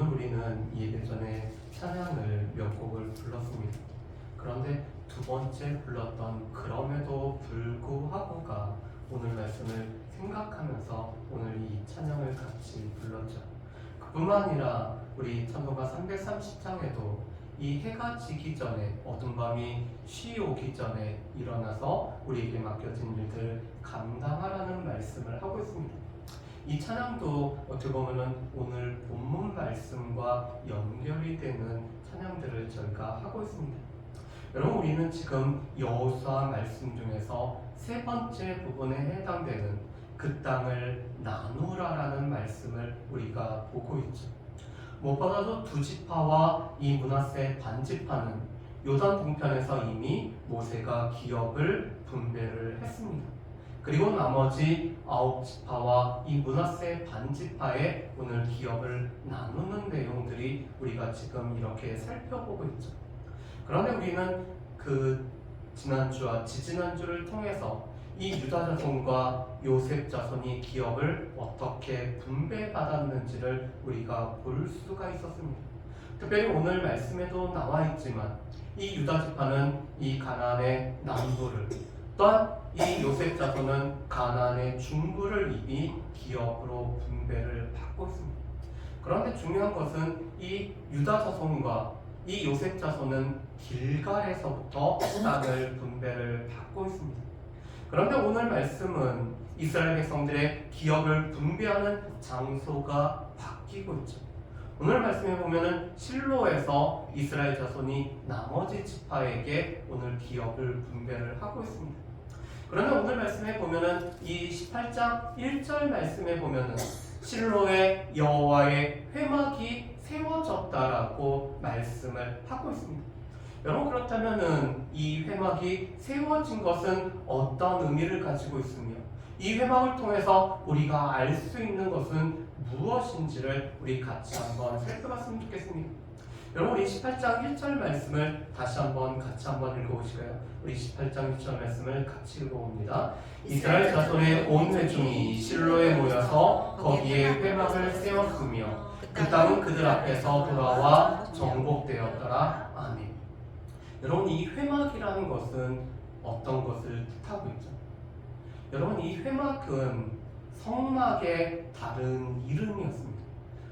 오늘 우리는 예배 전에 찬양을 몇 곡을 불렀습니다. 그런데 두 번째 불렀던 그럼에도 불구하고가 오늘 말씀을 생각하면서 오늘 이 찬양을 같이 불렀죠. 그뿐만 아니라 우리 찬송가 330장에도 이 해가 지기 전에 어둠 밤이 쉬 오기 전에 일어나서 우리에게 맡겨진 일들 감당하라는 말씀을 하고 있습니다. 이 찬양도 어떻게 보면은 오늘 본문 말씀과 연결이 되는 찬양들을 저희가 하고 있습니다. 여러분 우리는 지금 여호수아 말씀 중에서 세 번째 부분에 해당되는 그 땅을 나누라라는 말씀을 우리가 보고 있죠. 무엇보다도 두 지파와 이 문하세 반지파는 요단 동편에서 이미 모세가 기업을 분배를 했습니다. 그리고 나머지 아홉 지파와 이 문하세 반지파의 오늘 기업을 나누는 내용들이 우리가 지금 이렇게 살펴보고 있죠. 그런데 우리는 그 지난주와 지지난주를 통해서 이 유다 자손과 요셉 자손이 기업을 어떻게 분배받았는지를 우리가 볼 수가 있었습니다. 특별히 오늘 말씀에도 나와 있지만 이 유다 지파는 이 가나안의 남부를 또한 이 요셉 자손은 가나안의 중부를 이미 기업으로 분배를 받고 있습니다. 그런데 중요한 것은 이 유다 자손과 이 요셉 자손은 길갈에서부터 땅을 분배를 받고 있습니다. 그런데 오늘 말씀은 이스라엘 백성들의 기업을 분배하는 장소가 바뀌고 있죠. 오늘 말씀에 보면은 실로에서 이스라엘 자손이 나머지 지파에게 오늘 기업을 분배를 하고 있습니다. 그런데 오늘 말씀에 보면은 이 18장 1절 말씀에 보면은 실로의 여호와의 회막이 세워졌다라고 말씀을 하고 있습니다. 여러분 그렇다면은 이 회막이 세워진 것은 어떤 의미를 가지고 있으며 이 회막을 통해서 우리가 알 수 있는 것은 무엇인지를 우리 같이 한번 살펴봤으면 좋겠습니다. 여러분 우리 18장 1절 말씀을 다시 한번 같이 한번 읽어보실까요? 우리 18장 1절 말씀을 같이 읽어봅니다. 이스라엘 자손의 온 회중이 실로에 모여서 거기에 회막을 세웠으며 그 땅은 그들 앞에서 돌아와 정복되었더라. 아멘. 여러분 이 회막이라는 것은 어떤 것을 뜻하고 있죠? 여러분 이 회막은 성막의 다른 이름이었습니다.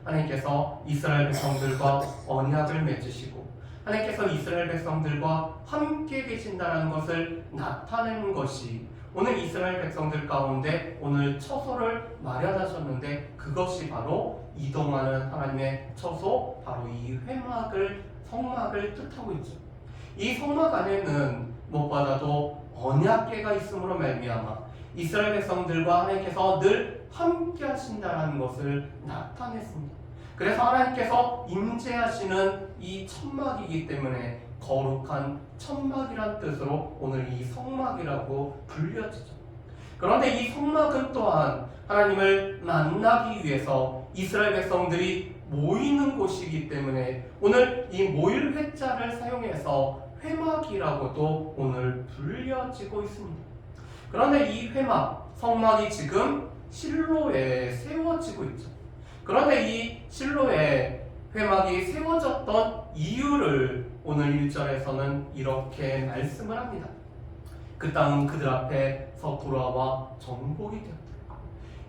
하나님께서 이스라엘 백성들과 언약을 맺으시고 하나님께서 이스라엘 백성들과 함께 계신다는 것을 나타내는 것이 오늘 이스라엘 백성들 가운데 오늘 처소를 마련하셨는데 그것이 바로 이동하는 하나님의 처소 바로 이 회막을 성막을 뜻하고 있죠. 이 성막 안에는 무엇보다도 언약계가 있음으로 말미암아 이스라엘 백성들과 하나님께서 늘 함께 하신다는 것을 나타냈습니다. 그래서 하나님께서 임재하시는 이 천막이기 때문에 거룩한 천막이란 뜻으로 오늘 이 성막이라고 불려지죠. 그런데 이 성막은 또한 하나님을 만나기 위해서 이스라엘 백성들이 모이는 곳이기 때문에 오늘 이 모일 회자를 사용해서 회막이라고도 오늘 불려지고 있습니다. 그런데 이 회막, 성막이 지금 실로에 세워지고 있죠. 그런데 이 실로에 회막이 세워졌던 이유를 오늘 1절에서는 이렇게 말씀을 합니다. 그 땅은 그들 앞에서 돌아와 정복이 되었다.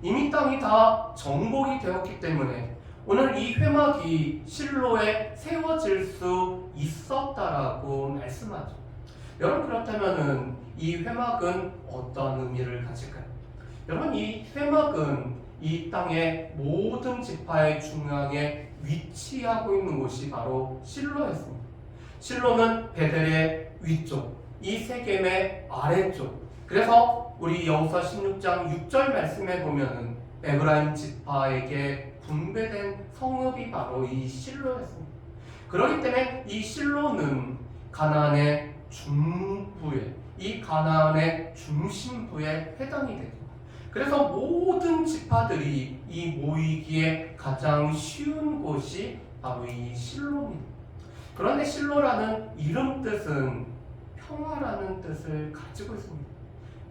이미 땅이 다 정복이 되었기 때문에 오늘 이 회막이 실로에 세워질 수 있었다라고 말씀하죠. 여러분 그렇다면은 이 회막은 어떤 의미를 가질까요? 여러분 이 회막은 이 땅의 모든 지파의 중앙에 위치하고 있는 곳이 바로 실로였습니다. 실로는 베델의 위쪽, 이 세겜의 아래쪽. 그래서 우리 여호사 16장 6절 말씀에 보면은 에브라임 지파에게 분배된 성읍이 바로 이 실로였습니다. 그렇기 때문에 이 실로는 가나안의 중부에 이 가나안의 중심부에 해당이 되죠. 그래서 모든 지파들이 이 모이기에 가장 쉬운 곳이 바로 이 실로입니다. 그런데 실로라는 이름 뜻은 평화라는 뜻을 가지고 있습니다.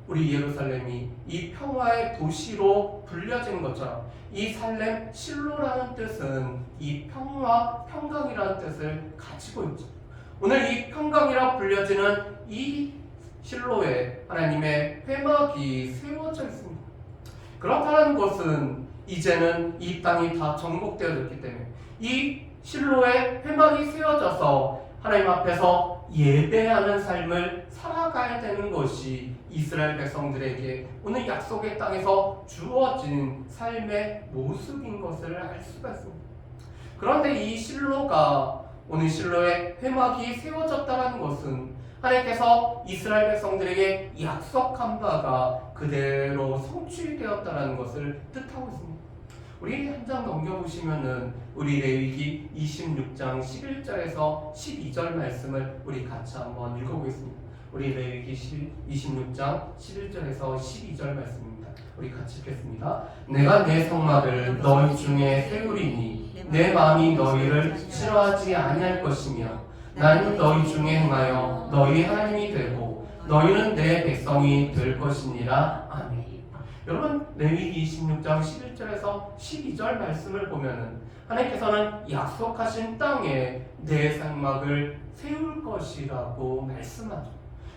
우리 예루살렘이 이 평화의 도시로 불려진 것처럼 이 살렘 실로라는 뜻은 이 평화 평강이라는 뜻을 가지고 있죠. 오늘 이 평강이라 불려지는 이 실로에 하나님의 회막이 세워져 있습니다. 그렇다는 것은 이제는 이 땅이 다 정복되어졌기 때문에 이 실로에 회막이 세워져서 하나님 앞에서 예배하는 삶을 살아가야 되는 것이 이스라엘 백성들에게 오늘 약속의 땅에서 주어진 삶의 모습인 것을 알 수가 있습니다. 그런데 이 실로가 오늘 실로에 회막이 세워졌다는 것은 하나님께서 이스라엘 백성들에게 약속한 바가 그대로 성취되었다는 것을 뜻하고 있습니다. 우리 한 장 넘겨보시면은 우리 레위기 26장 11절에서 12절 말씀을 우리 같이 한번 읽어보겠습니다. 우리 레위기 26장 11절에서 12절 말씀입니다. 우리 같이 읽겠습니다. 내가 내 성막을 너희 중에 세우리니 내 마음이 너희를 싫어하지 아니할 것이며 나는 너희 중에 행하여 너희 하나님이 되고 너희는 내 백성이 될 것이니라. 아멘. 여러분 레위기 26장 11절에서 12절 말씀을 보면은 하나님께서는 약속하신 땅에 내 성막을 세울 것이라고 말씀하죠.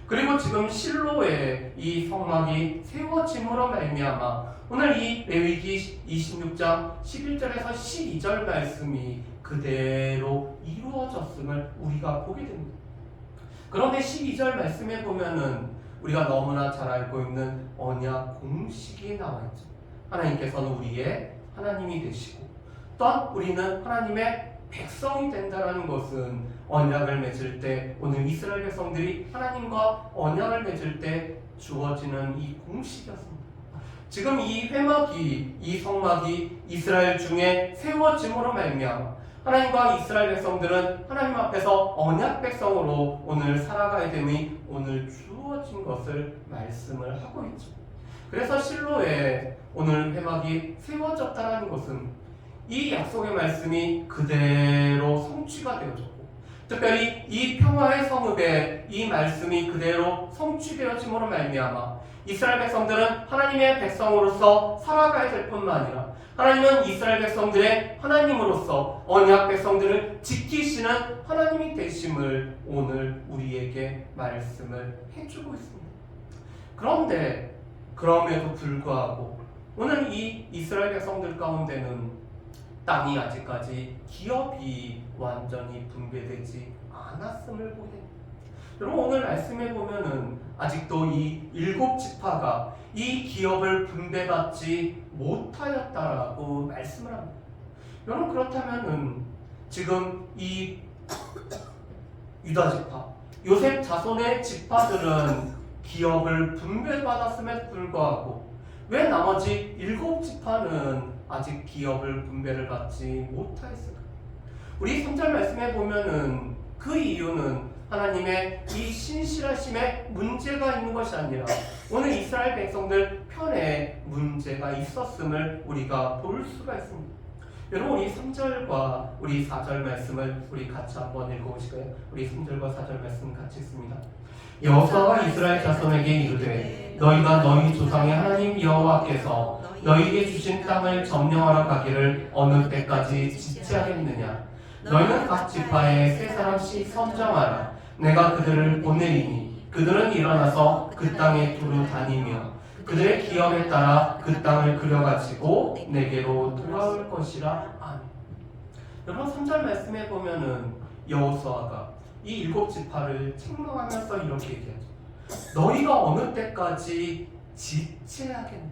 그리고 지금 실로에 이 성막이 세워짐으로 말미암아 오늘 이 레위기 26장 11절에서 12절 말씀이 그대로 이루어졌음을 우리가 보게 됩니다. 그런데 12절 말씀에 보면은 우리가 너무나 잘 알고 있는 언약 공식이 나와 있죠. 하나님께서는 우리의 하나님이 되시고 또한 우리는 하나님의 백성이 된다는 것은 언약을 맺을 때 오늘 이스라엘 백성들이 하나님과 언약을 맺을 때 주어지는 이 공식이었습니다. 지금 이 회막이 이 성막이 이스라엘 중에 세워짐으로 말미암아 하나님과 이스라엘 백성들은 하나님 앞에서 언약 백성으로 오늘 살아가야 됨이 오늘 주어진 것을 말씀을 하고 있죠. 그래서 실로에 오늘 회막이 세워졌다는 것은 이 약속의 말씀이 그대로 성취가 되어졌고 특별히 이 평화의 성읍에 이 말씀이 그대로 성취되어짐으로 말미암아 이스라엘 백성들은 하나님의 백성으로서 살아가야 될 뿐만 아니라 하나님은 이스라엘 백성들의 하나님으로서 언약 백성들을 지키시는 하나님이 되심을 오늘 우리에게 말씀을 해주고 있습니다. 그런데 그럼에도 불구하고 오늘 이 이스라엘 백성들 가운데는 땅이 아직까지 기업이 완전히 분배되지 않았음을 됩니다. 여러분 오늘 말씀해 보면은 아직도 이 일곱 지파가 이 기업을 분배받지 못하였다라고 말씀을 합니다. 여러분 그렇다면은 지금 이 유다 지파, 요셉 자손의 지파들은 기업을 분배받았음에도 불구하고 왜 나머지 일곱 지파는 아직 기업을 분배를 받지 못하였을까? 우리 3절 말씀에 보면은 그 이유는 하나님의 이 신실하심에 문제가 있는 것이 아니라 오늘 이스라엘 백성들 편에 문제가 있었음을 우리가 볼 수가 있습니다. 여러분 우리 3절과 우리 4절 말씀을 우리 같이 한번 읽어보실까요? 우리 3절과 4절 말씀 같이 읽습니다. 여호수아가 이스라엘 자손에게 이르되 너희가 너희 조상의 하나님 여호와께서 너희에게 주신 땅을 점령하러 가기를 어느 때까지 지체하겠느냐 너희는 각 지파에 세 사람씩 선정하라 내가 그들을 보내리니 그들은 일어나서 그 땅에 두루 다니며 그들의 기업에 따라 그 땅을 그려가지고 내게로 돌아올 것이라 아멘. 여러분 3절 말씀에 보면은 여호수아가 이 일곱 지파를 책망하면서 이렇게 얘기하죠. 너희가 어느 때까지 지체하겠느냐?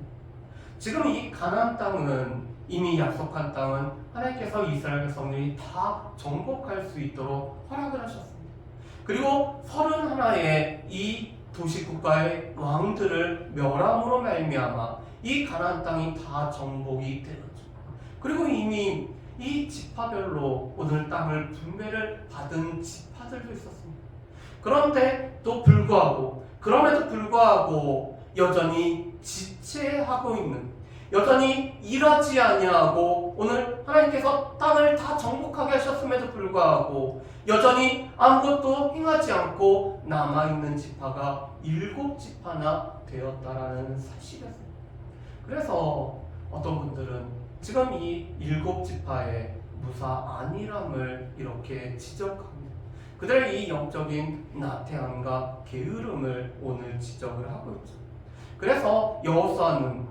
지금 이 가나안 땅은 이미 약속한 땅은 하나님께서 이스라엘 백성들이 다 정복할 수 있도록 허락을 하셨습니다. 그리고 서른 하나의 이 도시 국가의 왕들을 멸함으로 말미암아 이 가나안 땅이 다 정복이 되었죠. 그리고 이미 이 지파별로 오늘 땅을 분배를 받은 지파들도 있었습니다. 그런데 또 불구하고 그럼에도 불구하고 여전히 지체하고 있는 여전히 일하지 아니하고 오늘 하나님께서 땅을 다 정복하게 하셨음에도 불구하고 여전히 아무것도 행하지 않고 남아 있는 지파가 일곱 지파나 되었다라는 사실이었습니다. 그래서 어떤 분들은 지금 이 일곱 지파의 무사 안일함을 이렇게 지적합니다. 그들의 이 영적인 나태함과 게으름을 오늘 지적을 하고 있죠. 그래서 여호수아는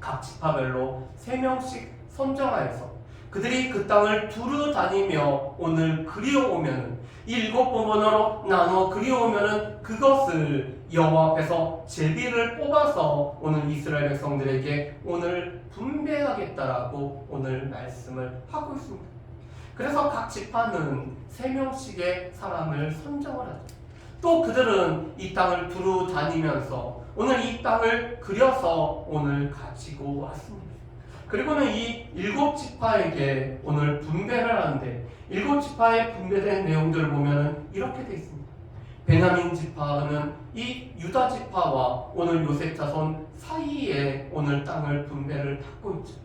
각 지파별로 세 명씩 선정하여서 그들이 그 땅을 두루 다니며 오늘 그리어오면은 일곱 부분으로 나눠 그리어오면은 그것을 여호와 앞에서 제비를 뽑아서 오늘 이스라엘 백성들에게 오늘 분배하겠다라고 오늘 말씀을 하고 있습니다. 그래서 각 지파는 세 명씩의 사람을 선정을 하죠. 또 그들은 이 땅을 두루 다니면서 오늘 이 땅을 그려서 오늘 가지고 왔습니다. 그리고는 이 일곱 지파에게 오늘 분배를 하는데 일곱 지파에 분배된 내용들을 보면은 이렇게 돼 있습니다. 베냐민 지파는 이 유다 지파와 오늘 요셉 자손 사이에 오늘 땅을 분배를 받고 있죠.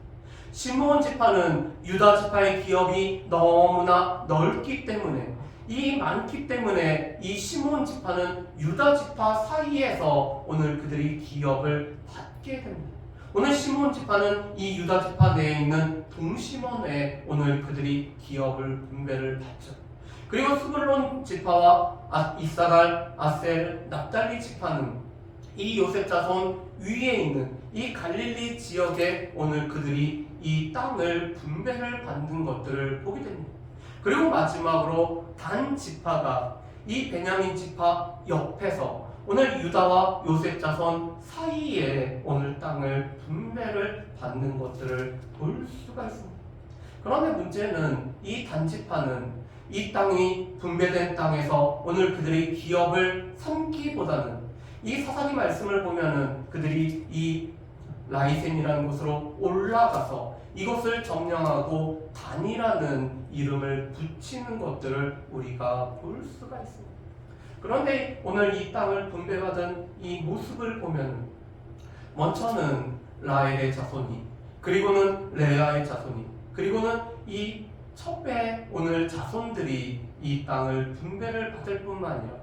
시므온 지파는 유다 지파의 기업이 너무나 넓기 때문에 이 많기 때문에 이 시므온 지파는 유다 지파 사이에서 오늘 그들이 기업을 받게 됩니다. 오늘 시므온 지파는 이 유다 지파 내에 있는 동시몬에 오늘 그들이 기업을 분배를 받죠. 그리고 스불론 지파와 아, 이사갈, 아셀, 납달리 지파는 이 요셉 자손 위에 있는 이 갈릴리 지역에 오늘 그들이 이 땅을 분배를 받는 것들을 보게 됩니다. 그리고 마지막으로 단 지파가 이 베냐민 지파 옆에서 오늘 유다와 요셉 자손 사이에 오늘 땅을 분배를 받는 것들을 볼 수가 있습니다. 그런데 문제는 이 단지파는 이 땅이 분배된 땅에서 오늘 그들이 기업을 삼기보다는 이 사사기 말씀을 보면은 그들이 이 라이센이라는 곳으로 올라가서 이것을 점령하고 단이라는 이름을 붙이는 것들을 우리가 볼 수가 있습니다. 그런데 오늘 이 땅을 분배받은 이 모습을 보면 먼저는 라헬의 자손이 그리고는 레아의 자손이 그리고는 이 첩배 오늘 자손들이 이 땅을 분배를 받을 뿐만 아니라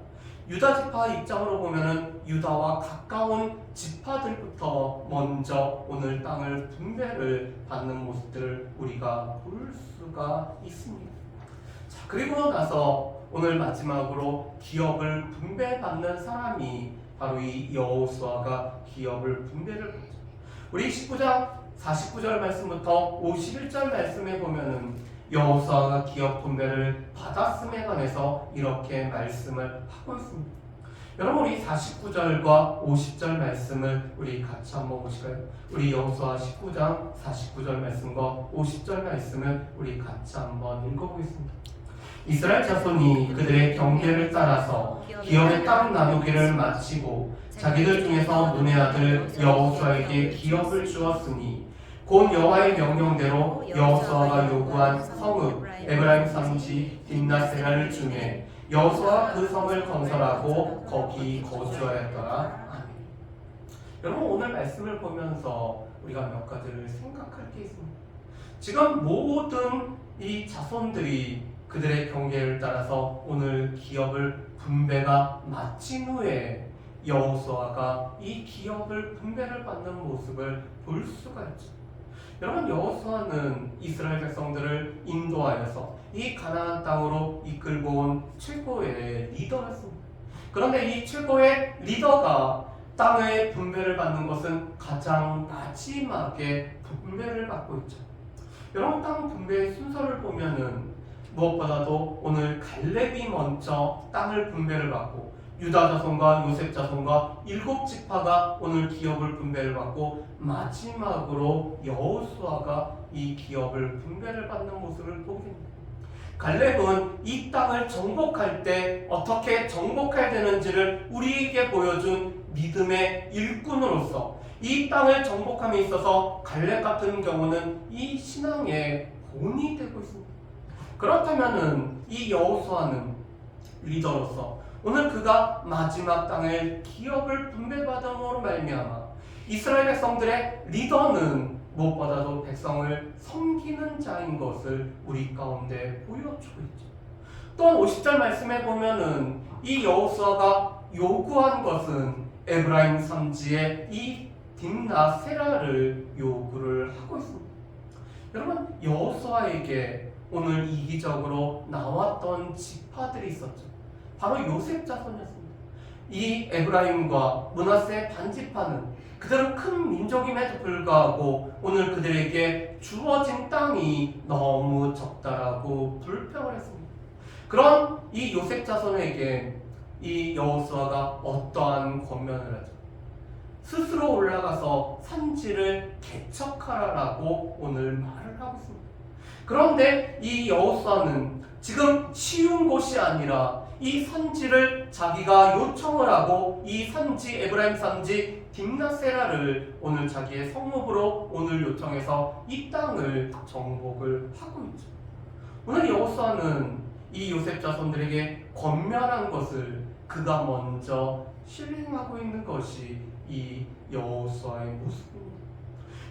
유다 지파 입장으로 보면은 유다와 가까운 지파들부터 먼저 오늘 땅을 분배를 받는 모습들을 우리가 볼 수가 있습니다. 자, 그리고 나서 오늘 마지막으로 기업을 분배받는 사람이 바로 이 여호수아가 기업을 분배를 받죠. 우리 19장 49절 말씀부터 51절 말씀에 보면은 여호수아가 기업 분배를 받았음에 관해서 이렇게 말씀을 하고 있습니다. 여러분 우리 49절과 50절 말씀을 우리 같이 한번 보실까요? 우리 여호수아 19장 49절 말씀과 50절 말씀을 우리 같이 한번 읽어보겠습니다. 이스라엘 자손이 그들의 경계를 따라서 기업의 땅 나누기를 마치고 자기들 중에서 눈의 아들 여호수아에게 기업을 주었으니 곧 여호와의 명령대로 여호수아가 요구한 성읍 에브라임 산지 딥나세라를 중에 여호수아 그 성을 건설하고 거기 거주하였더라. 아멘. 여러분 오늘 말씀을 보면서 우리가 몇 가지를 생각할 게 있습니다. 지금 모든 이 자손들이 그들의 경계를 따라서 오늘 기업을 분배가 마친 후에 여호수아가 이 기업을 분배를 받는 모습을 볼 수가 있죠. 여러분 여호수아는 이스라엘 백성들을 인도하여서 이 가나안 땅으로 이끌고 온 최고의 리더였습니다. 그런데 이 최고의 리더가 땅의 분배를 받는 것은 가장 마지막에 분배를 받고 있죠. 여러분 땅 분배의 순서를 보면은 무엇보다도 오늘 갈렙이 먼저 땅을 분배를 받고 유다 자손과 요셉 자손과 일곱 지파가 오늘 기업을 분배를 받고 마지막으로 여호수아가 이 기업을 분배를 받는 모습을 보게 됩니다. 갈렙은 이 땅을 정복할 때 어떻게 정복해야 되는지를 우리에게 보여준 믿음의 일꾼으로서 이 땅을 정복함에 있어서 갈렙 같은 경우는 이 신앙의 본이 되고 있습니다. 그렇다면은 이 여호수아는 리더로서 오늘 그가 마지막 땅을 기업을 분배받음으로 말미암아 이스라엘 백성들의 리더는 무엇보다도 백성을 섬기는 자인 것을 우리 가운데 보여주고 있죠. 또한 50절 말씀에 보면은 이 여호수아가 요구한 것은 에브라임 삼지에 이 딥나 세라를 요구를 하고 있습니다. 여러분 여호수아에게 오늘 이기적으로 나왔던 지파들이 있었죠. 바로 요셉 자손이었습니다. 이 에브라임과 문하세 반지파는 그들은 큰 민족임에도 불구하고 오늘 그들에게 주어진 땅이 너무 적다라고 불평을 했습니다. 그런 이 요셉 자손에게 이 여호수아가 어떠한 권면을 하죠? 스스로 올라가서 산지를 개척하라라고 오늘 말을 하고 있습니다. 그런데 이 여호수아는 지금 쉬운 곳이 아니라 이 산지를 자기가 요청을 하고 이 산지 에브라임 산지 딥나세라를 오늘 자기의 성읍으로 오늘 요청해서 이 땅을 정복을 하고 있죠. 오늘 여호수아는 이 요셉 자손들에게 권면한 것을 그가 먼저 실행하고 있는 것이 이 여호수아의 모습입니다.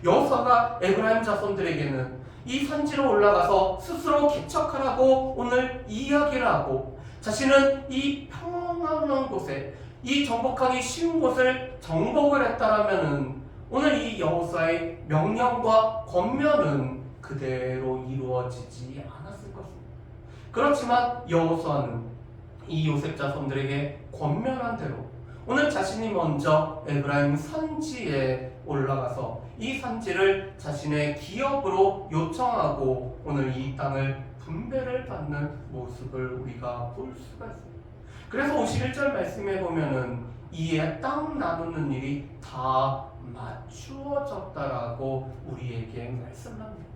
여호수아가 에브라임 자손들에게는 이 산지로 올라가서 스스로 개척하라고 오늘 이야기를 하고 자신은 이 평안한 곳에 이 정복하기 쉬운 곳을 정복을 했다라면은 오늘 이 여호수아의 명령과 권면은 그대로 이루어지지 않았을 것입니다. 그렇지만 여호수아는 이 요셉 자손들에게 권면한 대로 오늘 자신이 먼저 에브라임 산지에 올라가서 이 산지를 자신의 기업으로 요청하고 오늘 이 땅을 분배를 받는 모습을 우리가 볼 수가 있습니다. 그래서 51절 말씀에 보면은 이에 땅 나누는 일이 다 맞추어졌다라고 우리에게 말씀합니다.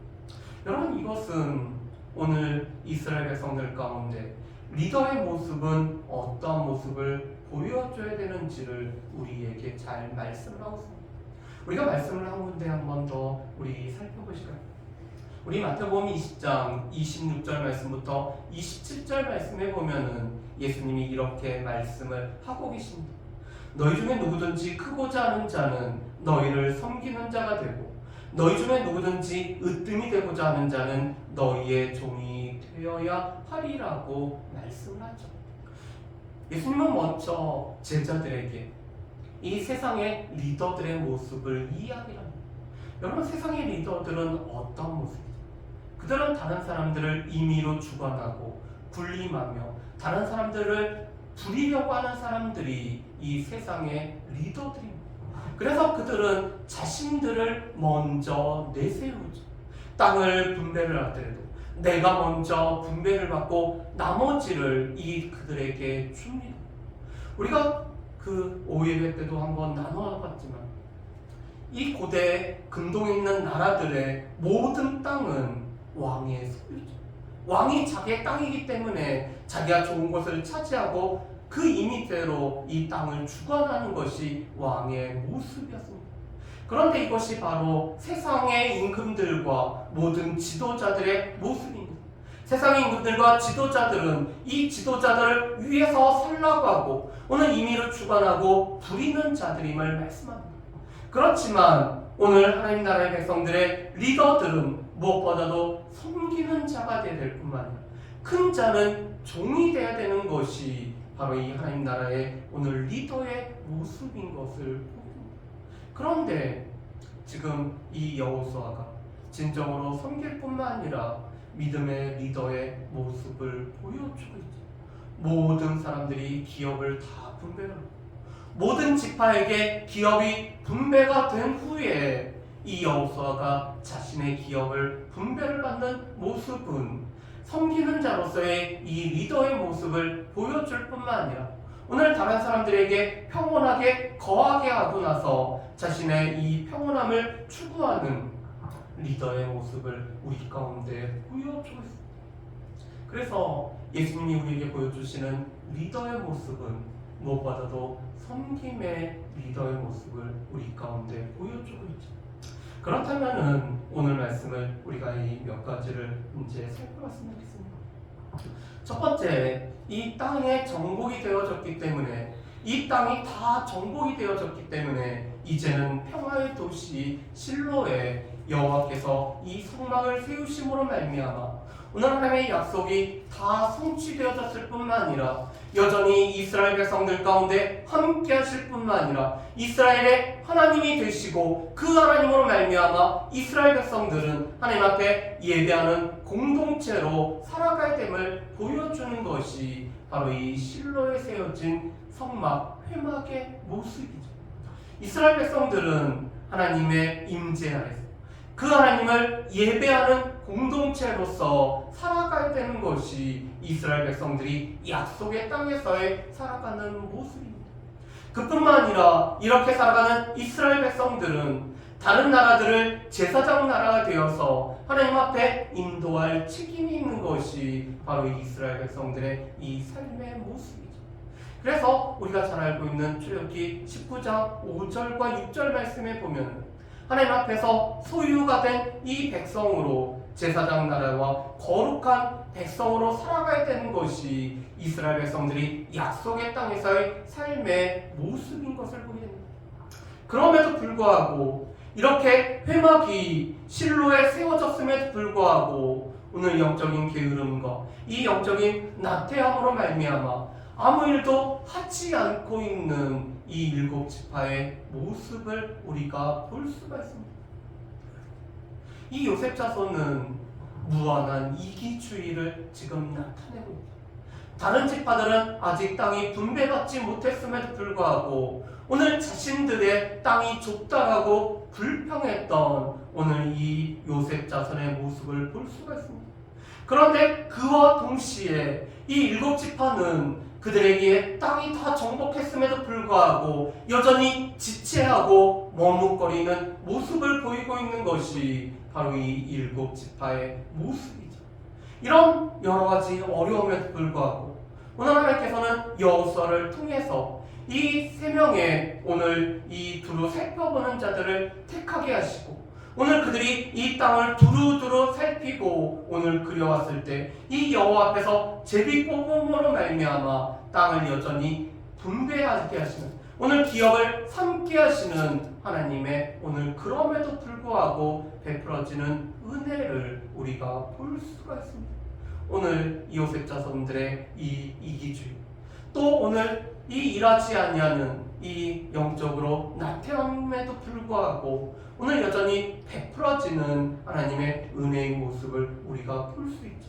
여러분 이것은 오늘 이스라엘 백성들 가운데 리더의 모습은 어떠한 모습을 보여줘야 되는지를 우리에게 잘 말씀하고 있습니다. 우리가 말씀을 한 군데 한 번 더 우리 살펴보실까요? 우리 마태복음 20장 26절 말씀부터 27절 말씀에 보면은 예수님이 이렇게 말씀을 하고 계십니다. 너희 중에 누구든지 크고자 하는 자는 너희를 섬기는 자가 되고 너희 중에 누구든지 으뜸이 되고자 하는 자는 너희의 종이 되어야 하리라고 말씀하죠. 예수님은 먼저 제자들에게 이 세상의 리더들의 모습을 이야기합니다. 여러분 세상의 리더들은 어떤 모습이죠? 그들은 다른 사람들을 임의로 주관하고 군림하며 다른 사람들을 부리려고 하는 사람들이 이 세상의 리더들입니다. 그래서 그들은 자신들을 먼저 내세우죠. 땅을 분배를 하더라도 내가 먼저 분배를 받고 나머지를 이 그들에게 줍니다. 우리가 그5.18 때도 한번 나눠봤지만 이 고대 근동에 있는 나라들의 모든 땅은 왕의 소유죠. 왕이 자기의 땅이기 때문에 자기가 좋은 것을 차지하고 그 이미대로 이 땅을 주관하는 것이 왕의 모습이었습니다. 그런데 이것이 바로 세상의 임금들과 모든 지도자들의 모습입니다. 세상의 임금들과 지도자들은 이 지도자들을 위해서 살라고 하고 오늘 임의를 주관하고 부리는 자들임을 말씀합니다. 그렇지만 오늘 하나님 나라의 백성들의 리더들은 무엇보다도 섬기는 자가 되어야 될 뿐만 아니라 큰 자는 종이 되어야 되는 것이 바로 이 하나님 나라의 오늘 리더의 모습인 것을. 그런데 지금 이 여호수아가 진정으로 섬길 뿐만 아니라 믿음의 리더의 모습을 보여주고 있죠. 모든 사람들이 기업을 다 분배하고 모든 지파에게 기업이 분배가 된 후에 이 여호수아가 자신의 기업을 분배를 받는 모습은 섬기는 자로서의 이 리더의 모습을 보여줄 뿐만 아니라 오늘 다른 사람들에게 평온하게 거하게 하고 나서 자신의 이 평온함을 추구하는 리더의 모습을 우리 가운데 보여주고 있습니다. 그래서 예수님이 우리에게 보여주시는 리더의 모습은 무엇보다도 섬김의 리더의 모습을 우리 가운데 보여주고 있죠. 그렇다면은 오늘 말씀을 우리가 이 몇 가지를 이제 살펴봤으면 좋겠습니다. 첫 번째, 이 땅에 정복이 되어졌기 때문에 이 땅이 다 정복이 되어졌기 때문에 이제는 평화의 도시 실로에 여호와께서 이 성막을 세우심으로 말미암아 오늘 하나님의 약속이 다 성취되어졌을 뿐만 아니라 여전히 이스라엘 백성들 가운데 함께 하실 뿐만 아니라 이스라엘의 하나님이 되시고 그 하나님으로 말미암아 이스라엘 백성들은 하나님 앞에 예배하는 공동체로 살아갈 됨을 보여주는 것이 바로 이 실로에 세워진 성막 회막의 모습이죠. 이스라엘 백성들은 하나님의 임재 아래서 그 하나님을 예배하는 공동체로서 살아가야 되는 것이 이스라엘 백성들이 약속의 땅에서의 살아가는 모습입니다. 그뿐만 아니라 이렇게 살아가는 이스라엘 백성들은 다른 나라들을 제사장 나라가 되어서 하나님 앞에 인도할 책임이 있는 것이 바로 이 이스라엘 백성들의 이 삶의 모습이죠. 그래서 우리가 잘 알고 있는 출애굽기 19장 5절과 6절 말씀에 보면 하나님 앞에서 소유가 된 이 백성으로 제사장 나라와 거룩한 백성으로 살아가야 되는 것이 이스라엘 백성들이 약속의 땅에서의 삶의 모습인 것을 보게 됩니다. 그럼에도 불구하고 이렇게 회막이 실로에 세워졌음에도 불구하고 오늘 영적인 게으름과 이 영적인 나태함으로 말미암아 아무 일도 하지 않고 있는 이 일곱 지파의 모습을 우리가 볼 수가 있습니다. 이 요셉 자손은 무한한 이기주의를 지금 나타내고 있다. 다른 지파들은 아직 땅이 분배받지 못했음에도 불구하고 오늘 자신들의 땅이 좁다라고 불평했던 오늘 이 요셉 자손의 모습을 볼 수가 있습니다. 그런데 그와 동시에 이 일곱 지파는 그들에게 땅이 다 정복했음에도 불구하고 여전히 지체하고 머뭇거리는 모습을 보이고 있는 것이 바로 이 일곱 지파의 모습이죠. 이런 여러 가지 어려움에도 불구하고 오늘 하나님께서는 여호수아를 통해서 이 세 명의 오늘 이 두루 살펴보는 자들을 택하게 하시고 오늘 그들이 이 땅을 두루두루 살피고 오늘 그려왔을 때 이 여호와 앞에서 제비 뽑음으로 말미암아 땅을 여전히 분배하게 하시는 오늘 기업을 삼게 하시는 하나님의 오늘 그럼에도 불구하고 베풀어지는 은혜를 우리가 볼 수가 있습니다. 오늘 이호셉 자손들의 이 이기주의 또 오늘 이 일하지 아니하는 이 영적으로 나태함에도 불구하고 오늘 여전히 베풀어지는 하나님의 은혜의 모습을 우리가 볼 수 있죠.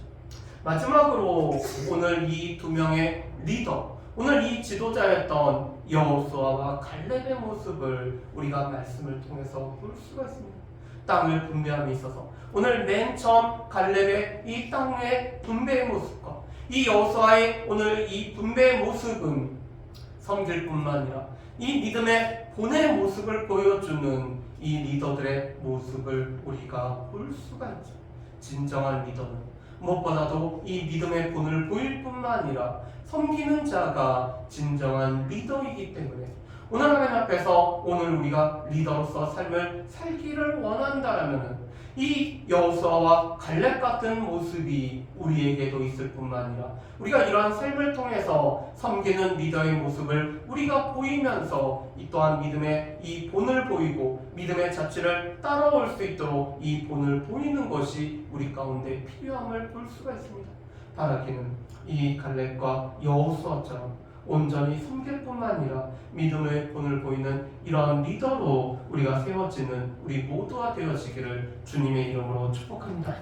마지막으로 오늘 이 두 명의 리더, 오늘 이 지도자였던 여호수아와 갈렙의 모습을 우리가 말씀을 통해서 볼 수가 있습니다. 땅을 분배함에 있어서 오늘 맨 처음 갈렙의 이 땅의 분배의 모습과 이 여호수아의 오늘 이 분배의 모습은 성질 뿐만 아니라 이 믿음의 본의 모습을 보여주는 이 리더들의 모습을 우리가 볼 수가 있죠. 진정한 리더는 무엇보다도 이 믿음의 본을 보일 뿐만 아니라 섬기는 자가 진정한 리더이기 때문에 오늘 하나님 앞에서 오늘 우리가 리더로서 삶을 살기를 원한다라면 이 여호수아와 갈렙 같은 모습이 우리에게도 있을 뿐만 아니라 우리가 이러한 삶을 통해서 섬기는 리더의 모습을 우리가 보이면서 이 또한 믿음의 이 본을 보이고 믿음의 자취를 따라올 수 있도록 이 본을 보이는 것이 우리 가운데 필요함을 볼 수가 있습니다. 바라기는 이 갈렙과 여호수아처럼 온전히 섬길 뿐만 아니라 믿음의 본을 보이는 이러한 리더로 우리가 세워지는 우리 모두가 되어지기를 주님의 이름으로 축복합니다.